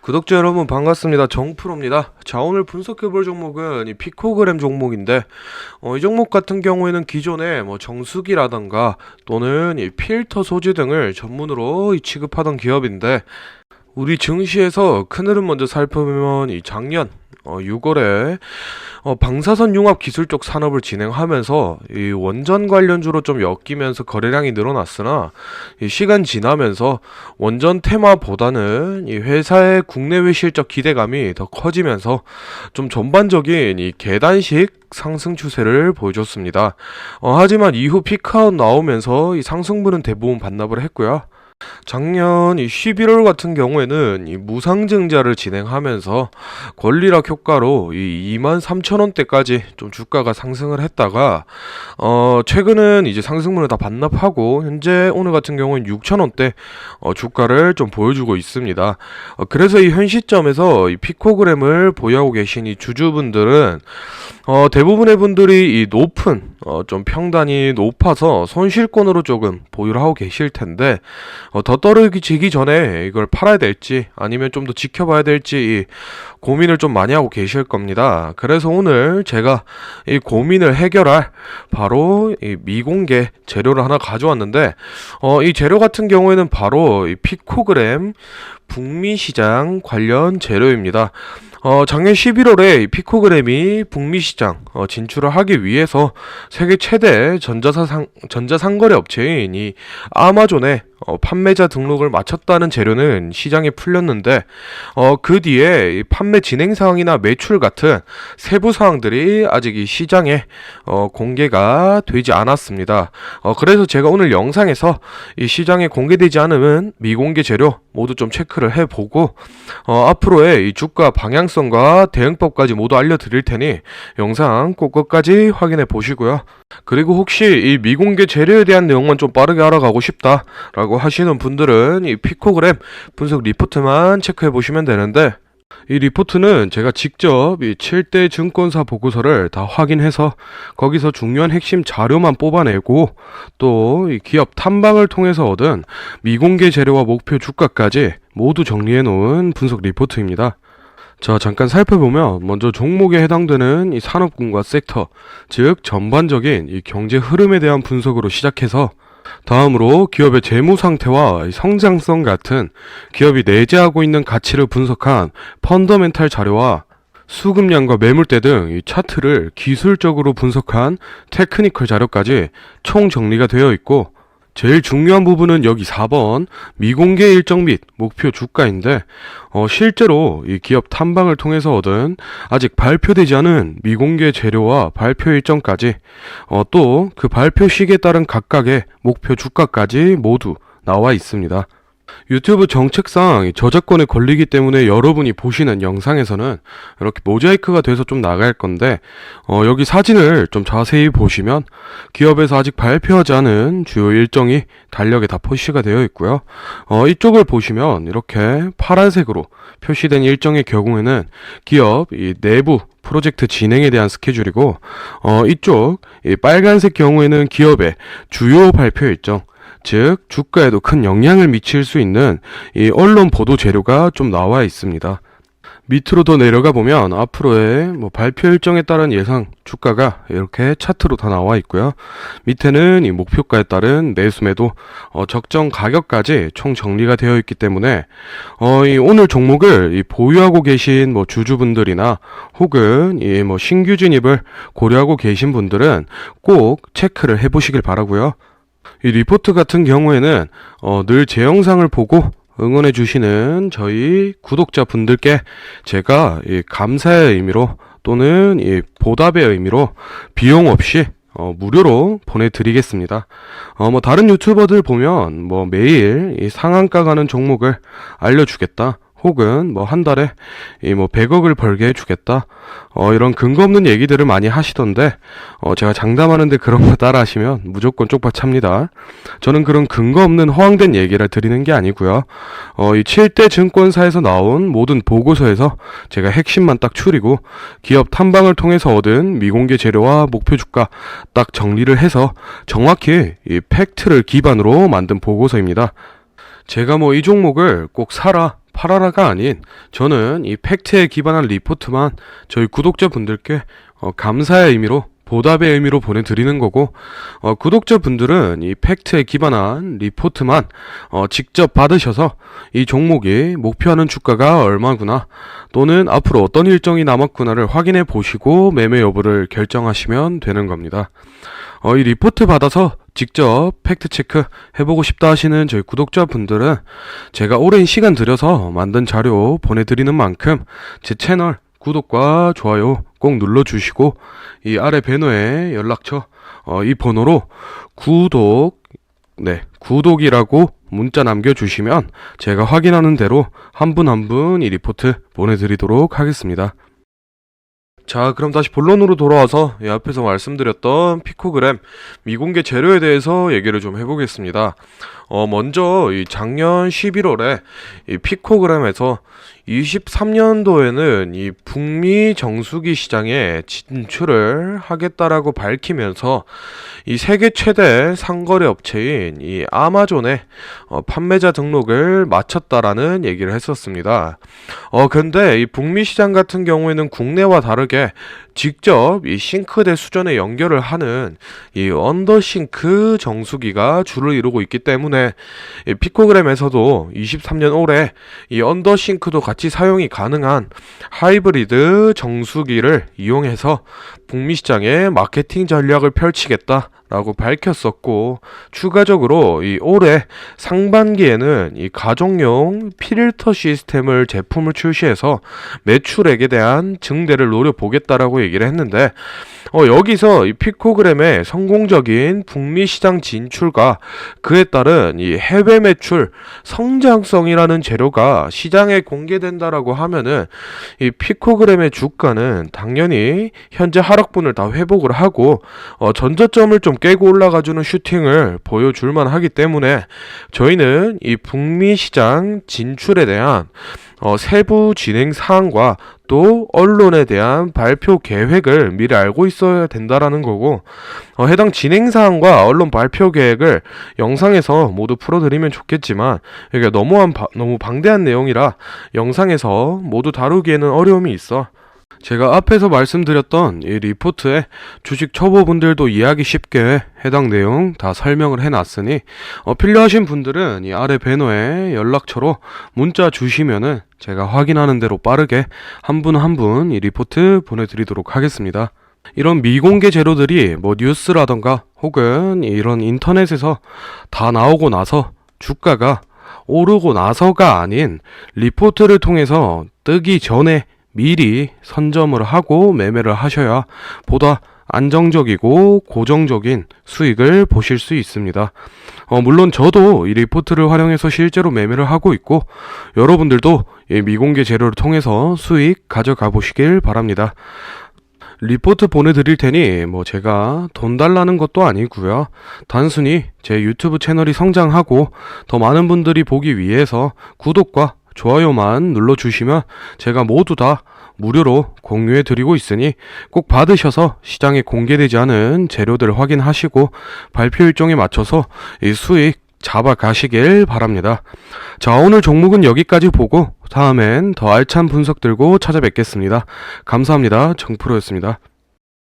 구독자 여러분 반갑습니다. 정프로입니다. 자 오늘 분석해볼 종목은 이 피코그램 종목인데 어, 이 종목 같은 경우에는 기존에 뭐 정수기라던가 또는 이 필터 소재 등을 전문으로 이 취급하던 기업인데 우리 증시에서 큰 흐름 먼저 살펴보면 이 작년 어, 6월에 어, 방사선 융합 기술 쪽 산업을 진행하면서 이 원전 관련주로 좀 엮이면서 거래량이 늘어났으나 이 시간 지나면서 원전 테마보다는 이 회사의 국내외 실적 기대감이 더 커지면서 좀 전반적인 이 계단식 상승 추세를 보여줬습니다. 어, 하지만 이후 피크아웃 나오면서 이 상승분은 대부분 반납을 했고요. 작년 이 11월 같은 경우에는 이 무상증자를 진행하면서 권리락 효과로 이 2만 3천 원대까지 좀 주가가 상승을 했다가 어 최근은 이제 상승분을 다 반납하고 현재 오늘 같은 경우는 6천 원대 어 주가를 좀 보여주고 있습니다. 어 그래서 이 현 시점에서 이 피코그램을 보유하고 계신 이 주주분들은 어 대부분의 분들이 이 높은 어 좀 평단이 높아서 손실권으로 조금 보유를 하고 계실 텐데 어, 더 떨어지기 전에 이걸 팔아야 될지 아니면 좀 더 지켜봐야 될지 이 고민을 좀 많이 하고 계실 겁니다. 그래서 오늘 제가 이 고민을 해결할 바로 이 미공개 재료를 하나 가져왔는데 어, 이 재료 같은 경우에는 바로 이 피코그램 북미 시장 관련 재료입니다. 어, 작년 11월에 피코그램이 북미 시장 어, 진출을 하기 위해서 세계 최대 전자상, 전자상거래 업체인 이 아마존에 어, 판매자 등록을 마쳤다는 재료는 시장에 풀렸는데 어, 그 뒤에 이 판매 진행 사항이나 매출 같은 세부 사항들이 아직 이 시장에 어, 공개가 되지 않았습니다. 어, 그래서 제가 오늘 영상에서 이 시장에 공개되지 않은 미공개 재료 모두 좀 체크를 해보고 어, 앞으로의 이 주가 방향성과 대응법까지 모두 알려드릴 테니 영상 꼭 끝까지 확인해 보시고요. 그리고 혹시 이 미공개 재료에 대한 내용만 좀 빠르게 알아가고 싶다라고 하시는 분들은 이 피코그램 분석 리포트만 체크해 보시면 되는데 이 리포트는 제가 직접 이 7대 증권사 보고서를 다 확인해서 거기서 중요한 핵심 자료만 뽑아내고 또 이 기업 탐방을 통해서 얻은 미공개 재료와 목표 주가까지 모두 정리해 놓은 분석 리포트입니다. 자, 잠깐 살펴보면 먼저 종목에 해당되는 이 산업군과 섹터, 즉 전반적인 이 경제 흐름에 대한 분석으로 시작해서 다음으로 기업의 재무 상태와 이 성장성 같은 기업이 내재하고 있는 가치를 분석한 펀더멘탈 자료와 수급량과 매물대 등 이 차트를 기술적으로 분석한 테크니컬 자료까지 총 정리가 되어 있고 제일 중요한 부분은 여기 4번 미공개 일정 및 목표 주가인데 어, 실제로 이 기업 탐방을 통해서 얻은 아직 발표되지 않은 미공개 재료와 발표 일정까지 어, 또 그 발표 시기에 따른 각각의 목표 주가까지 모두 나와 있습니다. 유튜브 정책상 이 저작권에 걸리기 때문에 여러분이 보시는 영상에서는 이렇게 모자이크가 돼서 좀 나갈 건데 어, 여기 사진을 좀 자세히 보시면 기업에서 아직 발표하지 않은 주요 일정이 달력에 다 표시가 되어 있고요. 어, 이쪽을 보시면 이렇게 파란색으로 표시된 일정의 경우에는 기업 이 내부 프로젝트 진행에 대한 스케줄이고 어, 이쪽 이 빨간색 경우에는 기업의 주요 발표 일정 즉 주가에도 큰 영향을 미칠 수 있는 이 언론 보도 재료가 좀 나와 있습니다. 밑으로 더 내려가 보면 앞으로의 뭐 발표 일정에 따른 예상 주가가 이렇게 차트로 다 나와 있고요. 밑에는 이 목표가에 따른 매수매도 어, 적정 가격까지 총 정리가 되어 있기 때문에 어, 이 오늘 종목을 이 보유하고 계신 뭐 주주분들이나 혹은 이 뭐 신규 진입을 고려하고 계신 분들은 꼭 체크를 해보시길 바라고요. 이 리포트 같은 경우에는 어, 늘 제 영상을 보고 응원해 주시는 저희 구독자 분들께 제가 이 감사의 의미로 또는 이 보답의 의미로 비용 없이 어, 무료로 보내드리겠습니다. 어, 뭐 다른 유튜버들 보면 뭐 매일 이 상한가 가는 종목을 알려주겠다. 혹은 뭐 한 달에 이 뭐 100억을 벌게 해주겠다. 어, 이런 근거 없는 얘기들을 많이 하시던데, 어, 제가 장담하는데 그런 거 따라 하시면 무조건 쪽박 찹니다. 저는 그런 근거 없는 허황된 얘기를 드리는 게 아니고요. 어, 이 7대 증권사에서 나온 모든 보고서에서 제가 핵심만 딱 추리고 기업 탐방을 통해서 얻은 미공개 재료와 목표 주가 딱 정리를 해서 정확히 이 팩트를 기반으로 만든 보고서입니다. 제가 뭐 이 종목을 꼭 사라, 팔아라가 아닌 저는 이 팩트에 기반한 리포트만 저희 구독자분들께 어, 감사의 의미로 보답의 의미로 보내드리는 거고 어, 구독자분들은 이 팩트에 기반한 리포트만 어, 직접 받으셔서 이 종목이 목표하는 주가가 얼마구나 또는 앞으로 어떤 일정이 남았구나를 확인해 보시고 매매 여부를 결정하시면 되는 겁니다. 어, 이 리포트 받아서 직접 팩트 체크 해보고 싶다 하시는 저희 구독자분들은 제가 오랜 시간 들여서 만든 자료 보내드리는 만큼 제 채널 구독과 좋아요 꼭 눌러주시고 이 아래 배너에 연락처 어, 이 번호로 구독 네 구독이라고 문자 남겨주시면 제가 확인하는 대로 한 분 한분 이 리포트 보내드리도록 하겠습니다. 자, 그럼 다시 본론으로 돌아와서 이 앞에서 말씀드렸던 피코그램 미공개 재료에 대해서 얘기를 좀 해보겠습니다. 어, 먼저 이 작년 11월에 이 피코그램에서 23년도에는 이 북미 정수기 시장에 진출을 하겠다라고 밝히면서 이 세계 최대 상거래 업체인 이 아마존에 어, 판매자 등록을 마쳤다라는 얘기를 했었습니다. 어, 근데 이 북미 시장 같은 경우에는 국내와 다르게 직접 이 싱크대 수전에 연결을 하는 이 언더싱크 정수기가 주를 이루고 있기 때문에 이 피코그램에서도 23년 올해 이 언더싱크도 같이 사용이 가능한 하이브리드 정수기를 이용해서 북미 시장에 마케팅 전략을 펼치겠다. 라고 밝혔었고 추가적으로 이 올해 상반기에는 이 가정용 필터 시스템을 제품을 출시해서 매출액에 대한 증대를 노려보겠다라고 얘기를 했는데 어, 여기서 이 피코그램의 성공적인 북미 시장 진출과 그에 따른 이 해외 매출 성장성이라는 재료가 시장에 공개된다라고 하면은 이 피코그램의 주가는 당연히 현재 하락분을 다 회복을 하고 어, 전저점을 좀 깨고 올라가주는 슈팅을 보여줄만 하기 때문에 저희는 이 북미 시장 진출에 대한 어, 세부 진행 사항과 또 언론에 대한 발표 계획을 미리 알고 있어야 된다라는 거고 어, 해당 진행 사항과 언론 발표 계획을 영상에서 모두 풀어드리면 좋겠지만 이게 너무한 바- 너무 방대한 내용이라 영상에서 모두 다루기에는 어려움이 있어. 제가 앞에서 말씀드렸던 이 리포트에 주식 초보분들도 이해하기 쉽게 해당 내용 다 설명을 해놨으니 어, 필요하신 분들은 이 아래 배너에 연락처로 문자 주시면은 제가 확인하는 대로 빠르게 한 분 한 분 이 리포트 보내드리도록 하겠습니다. 이런 미공개 재료들이 뭐 뉴스라던가 혹은 이런 인터넷에서 다 나오고 나서 주가가 오르고 나서가 아닌 리포트를 통해서 뜨기 전에 미리 선점을 하고 매매를 하셔야 보다 안정적이고 고정적인 수익을 보실 수 있습니다. 어, 물론 저도 이 리포트를 활용해서 실제로 매매를 하고 있고 여러분들도 이 미공개 재료를 통해서 수익 가져가 보시길 바랍니다. 리포트 보내드릴 테니 뭐 제가 돈 달라는 것도 아니고요. 단순히 제 유튜브 채널이 성장하고 더 많은 분들이 보기 위해서 구독과 좋아요만 눌러주시면 제가 모두 다 무료로 공유해 드리고 있으니 꼭 받으셔서 시장에 공개되지 않은 재료들을 확인하시고 발표 일정에 맞춰서 이 수익 잡아 가시길 바랍니다. 자, 오늘 종목은 여기까지 보고 다음엔 더 알찬 분석 들고 찾아뵙겠습니다. 감사합니다. 정프로였습니다.